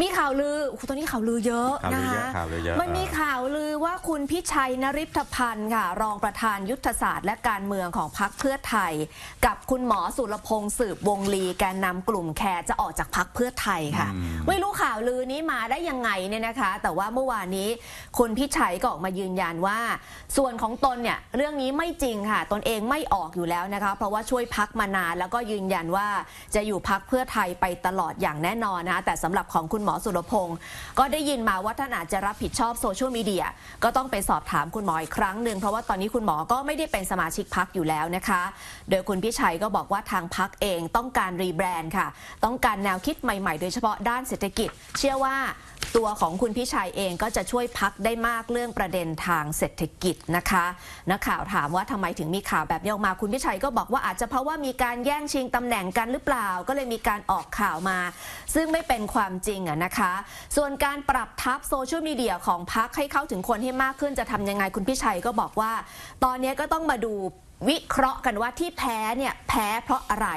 มีข่าวลือโอ้โหตอนนี้ข่าวลือเยอะข่าวลืนะอเยคะ อะข่าวลือเยอะมันมีเออ ข่าวลือ ว่าคุณพิชัยนริพพันธ์ค่ะ รองประธานยุทธศาสตร์และการเมืองของพรรคเพื่อไทย กับคุณหมอสุรพงษ์สืบวงลีแกนนำกลุ่มแคร์จะออกจากพรรคเพื่อไทยค่ะ ไม่รู้ข่าวลือนี้มาได้ยังไงเนี่ยนะคะ แต่ว่าเมื่อวานนี้คุณพิชัยก็ออกมายืนยันว่า ส่วนของตนเนี่ยเรื่องนี้ไม่จริงค่ะ ตนเองไม่ออกอยู่แล้วนะคะ เพราะว่าช่วยพักมานานแล้วก็ยืนยันว่าจะอยู่พักเพื่อไทยไปตลอดอย่างแน่นอนนะคะแต่สำหรับของคุณหมอสุรพงศ์ก็ได้ยินมาว่าท่านอาจจะรับผิดชอบโซเชียลมีเดียก็ต้องไปสอบถามคุณหมออีกครั้งหนึ่งเพราะว่าตอนนี้คุณหมอก็ไม่ได้เป็นสมาชิกพักอยู่แล้วนะคะ โดยคุณพิชัยก็บอกว่าทางพักเองต้องการรีแบรนด์ค่ะ ต้องการแนวคิดใหม่ๆ โดยเฉพาะด้านเศรษฐกิจ เชื่อว่าตัวของคุณพิชัยเองก็จะช่วยพักได้มากเรื่องประเด็นทางเศรษฐกิจนะคะนักข่าวถามว่าทำไมถึงมีข่าวแบบนี้ออกมาคุณพิชัยก็บอกว่าอาจจะเพราะว่ามีการแย่งชิงตำแหน่งกันหรือเปล่า ก็เลยมีการออกข่าวมา ซึ่งไม่เป็นความจริงอะนะคะ ส่วนการปรับทับโซเชียลมีเดียของพักให้เข้าถึงคนให้มากขึ้นจะทำยังไงคุณพี่ชัยก็บอกว่า ตอนนี้ก็ต้องมาดูวิเคราะห์กันว่าที่แพ้เนี่ยแพ้เพราะอะไร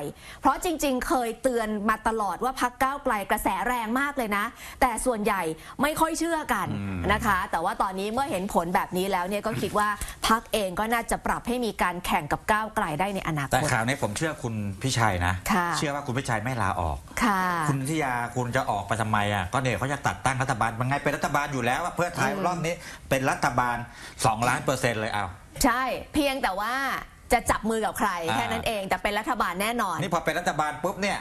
เพราะจริงๆ เคยเตือนมาตลอดว่าพักก้าวไกลกระแสแรงมากเลยนะ แต่ส่วนใหญ่ไม่ค่อยเชื่อกันนะคะ แต่ว่าตอนนี้เมื่อเห็นผลแบบนี้แล้วเนี่ยก็คิดว่าพักเองก็น่าจะปรับให้มีการแข่งกับก้าวไกลได้ในอนาคแต่ตข่าวนี้ผมเชื่อคุณพิชัยนะค่ะเชื่อว่าคุณพิชัยไม่ลาออกค่ะคุณทิยาคุณจะออกไปทำไมอะก็เนี่ยเขาจะตัดตั้งรัฐบาลมันไงเป็นรัฐบาลอยู่แล้วอะเพื่อไทยอืมรอบนี้เป็นรัฐบาล2ล้านเปอร์เซ็นต์เลยเอา ใช่เพียงแต่ว่าจะจับมือกับใครอ่าแค่นั้นเอง แต่เป็นรัฐบาลแน่นอน นี่พอเป็นรัฐบาลปุ๊บเนี่ย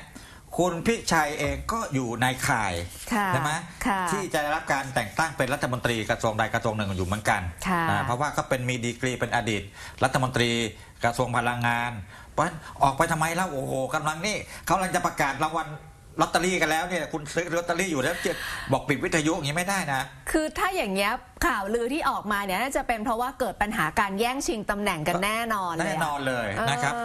คุณพิชัยเองก็อยู่ในข่ายค่ะใช่ไหมค่ะที่จะได้รับการแต่งตั้งเป็นรัฐมนตรีกระทรวงใดกระทรวงหนึ่งอยู่เหมือนกันค่ะอ่าเพราะว่าก็เป็นมีดีกรีเป็นอดีต รัฐมนตรีกระทรวงพลังงานเพราะฉะนั้นออกไปทำไมแล้วโอ้โหกำลังนี่เขากำลังจะประกาศรางวัล ลอตเตอรี่กันแล้วเนี่ยคุณซื้อลอตเตอรี่อยู่แล้วจะบอกปิดวิทยุอย่างนี้ไม่ได้นะ คือถ้าอย่างเงี้ยข่าวลือที่ออกมาเนี่ยน่าจะเป็นเพราะว่าเกิดปัญหาการแย่งชิงตำแหน่งกันแน่นอนเลยแน่อะนอนเลยนะครับเออ